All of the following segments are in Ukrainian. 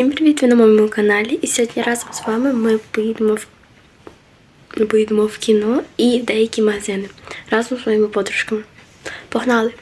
Всім привіт! Ви на моєму каналі. І сьогодні разом з вами ми поїдемо в ми поїдемо в кіно і деякі магазини разом з моїми подружками. Погнали!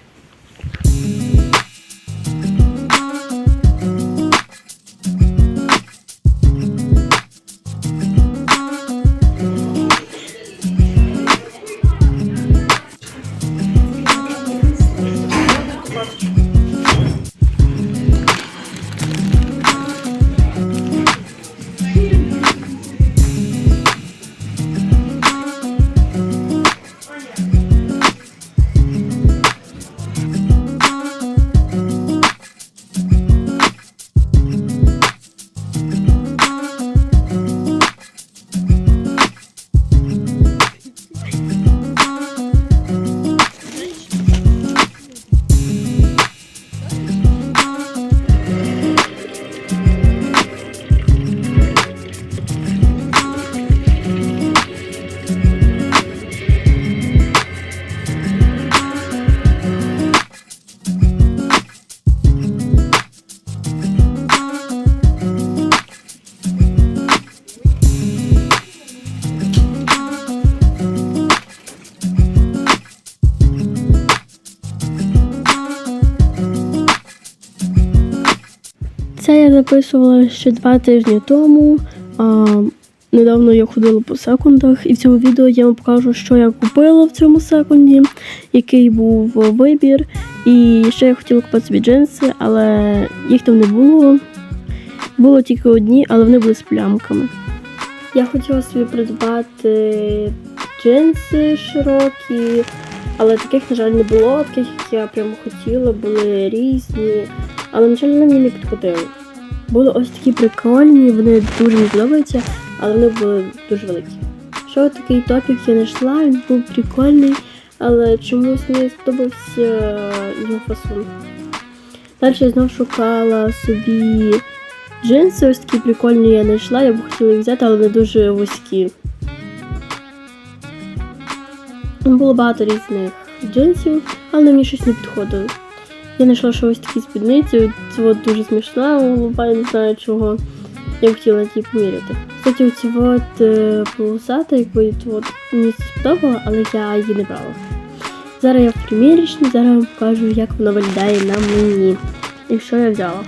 Це я записувала ще два тижні тому. А, недавно я ходила по секундах, і в цьому відео я вам покажу, що я купила в цьому секунді, який був вибір. І ще я хотіла купити собі джинси, але їх там не було. Було тільки одні, але вони були з плямками. Я хотіла собі придбати джинси широкі, але таких, на жаль, не було. Таких, як я прямо хотіла, були різні. Але, на жаль, вони мені не підходили. Були ось такі прикольні, вони дуже мені подобаються, але вони були дуже великі. Що такий топік я знайшла, він був прикольний, але чомусь не сподобався його фасон. Далі я знову шукала собі джинси, ось такі прикольні я знайшла, я б хотіла їх взяти, але вони дуже вузькі. Було багато різних джинсів, але мені щось не підходило. Я знайшла що ось такі спідниці, це от дуже смішна, голуба, я не знаю чого. Я б хотіла ті поміряти. Кстати, оці от е, полосата, якби от, мені сподобала, але я її не брала. Зараз я в примірічні, зараз вам покажу, як вона виглядає на мені. І що я взяла.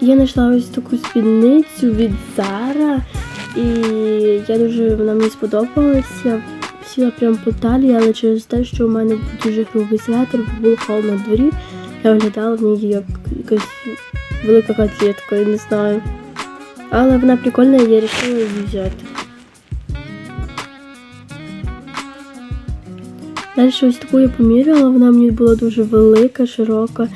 Я знайшла ось таку спідницю від Zara, і я дуже вона мені сподобалася. Сіла прямо по талії, але через те, що у мене був дуже грубий светр, було холодно на дворі, я виглядала в ній як якась велика котлетка, я не знаю. Але вона прикольна, і я вирішила її взяти. Далі ось таку я поміряла, вона мені була дуже велика, широка,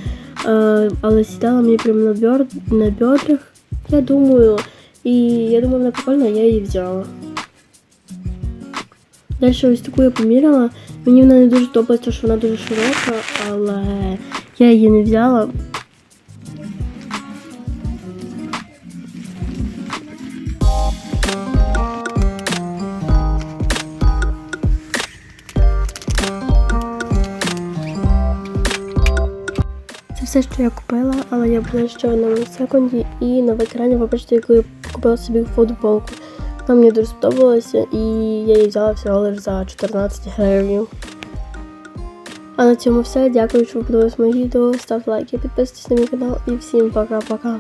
е, але сідала мені прямо на, бьор... бедрах, я думаю, і я думаю, вона прикольна, я її взяла. Далі ось таку я поміряла. Мені вона не дуже подобається, що вона дуже широка, але я її не взяла. Все, що я купила, але я була ще в секунді і на екрані ви бачите, яку я купила собі футболку. Вона мені дуже сподобалася і я її взяла всього лише за 14 гривень. А на цьому все. Дякую, що ви подивилися моє відео. Ставте лайки, підписуйтесь на мій канал і всім пока-пока.